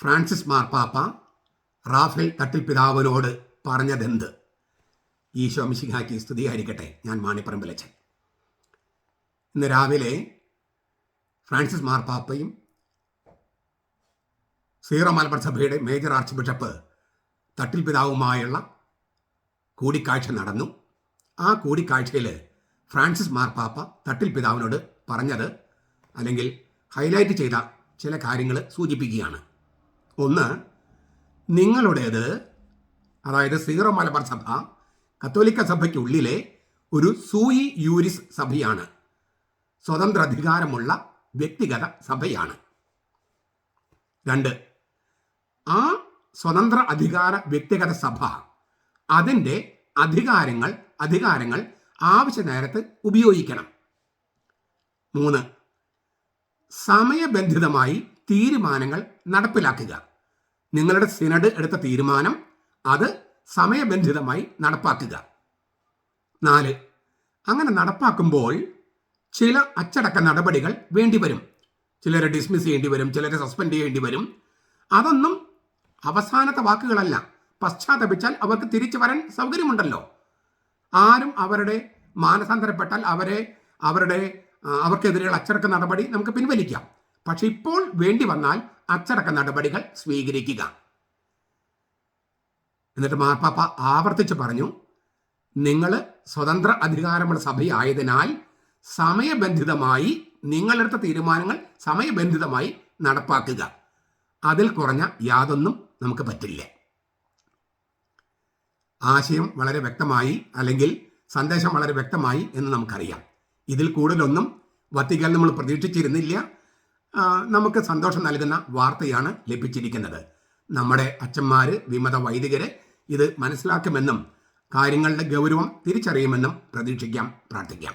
Francis മാർപ്പാപ്പ റാഫേൽ തട്ടിൽ പിതാവിനോട് പറഞ്ഞതെന്ത്? ഈശോ മിശിഹാക്കി സ്തുതിയായിരിക്കട്ടെ. ഞാൻ മാണിപ്പറമ്പിലച്ചൻ ഇന്ന് രാവിലെ ഫ്രാൻസിസ് മാർപ്പാപ്പയും സീറോ മലബാർ സഭയുടെ മേജർ ആർച്ച് ബിഷപ്പ് തട്ടിൽ പിതാവുമായുള്ള കൂടിക്കാഴ്ച നടന്നു. ആ കൂടിക്കാഴ്ചയിൽ ഫ്രാൻസിസ് മാർപ്പാപ്പ തട്ടിൽ പിതാവിനോട് പറഞ്ഞത് അല്ലെങ്കിൽ ഹൈലൈറ്റ് ചെയ്ത ചില കാര്യങ്ങൾ സൂചിപ്പിക്കുകയാണ്. ഒന്ന് നിങ്ങളുടേത് അതായത് സീറോ മലബാർ സഭ കത്തോലിക്ക സഭയ്ക്കുള്ളിലെ ഒരു സൂയി യൂരിസ് സഭയാണ്. സ്വതന്ത്ര അധികാരമുള്ള വ്യക്തിഗത സഭയാണ്. രണ്ട് ആ സ്വതന്ത്ര അധികാര വ്യക്തിഗത സഭ അതിന്റെ അധികാരങ്ങൾ അധികാരങ്ങൾ ആവശ്യ നേരത്ത് ഉപയോഗിക്കണം. മൂന്ന് സമയബന്ധിതമായി തീരുമാനങ്ങൾ നടപ്പിലാക്കുക. നിങ്ങളുടെ സിനഡ് എടുത്ത തീരുമാനം അത് സമയബന്ധിതമായി നടപ്പാക്കുക. നാല് അങ്ങനെ നടപ്പാക്കുമ്പോൾ ചില അച്ചടക്ക നടപടികൾ വേണ്ടിവരും. ചിലരെ ഡിസ്മിസ് ചെയ്യേണ്ടി വരും ചിലരെ സസ്പെൻഡ് ചെയ്യേണ്ടി വരും അതൊന്നും അവസാനത്തെ വാക്കുകളല്ല. പശ്ചാത്തപിച്ചാൽ അവർക്ക് തിരിച്ചു വരാൻ സൗകര്യമുണ്ടല്ലോ. ആരും അവരുടെ മാനസാന്തരപ്പെട്ടാൽ അവരെ അവരുടെ അവർക്കെതിരെയുള്ള അച്ചടക്ക നടപടി നമുക്ക് പിൻവലിക്കാം. പക്ഷെ ഇപ്പോൾ വേണ്ടി വന്നാൽ അച്ചടക്ക നടപടികൾ സ്വീകരിക്കുക. എന്നിട്ട് മാർപ്പാപ്പ ആവർത്തിച്ച് പറഞ്ഞു നിങ്ങൾ സ്വതന്ത്ര അധികാരമുള്ള സഭയായതിനാൽ സമയബന്ധിതമായി നിങ്ങളെടുത്ത തീരുമാനങ്ങൾ സമയബന്ധിതമായി നടപ്പാക്കുക. അതിൽ കുറഞ്ഞ യാതൊന്നും നമുക്ക് പറ്റില്ല. ആശയം വളരെ വ്യക്തമായി അല്ലെങ്കിൽ സന്ദേശം വളരെ വ്യക്തമായി എന്ന് നമുക്കറിയാം. ഇതിൽ കൂടുതലൊന്നും വത്തിക്കാൻ നമ്മൾ പ്രതീക്ഷിച്ചിരുന്നില്ല. നമുക്ക് സന്തോഷം നൽകുന്ന വാർത്തയാണ് ലഭിച്ചിരിക്കുന്നത്. നമ്മുടെ അച്ഛന്മാർ വിമത വൈദികരെ ഇത് മനസ്സിലാക്കുമെന്നും കാര്യങ്ങളുടെ ഗൗരവം തിരിച്ചറിയുമെന്നും പ്രതീക്ഷിക്കാം പ്രാർത്ഥിക്കാം.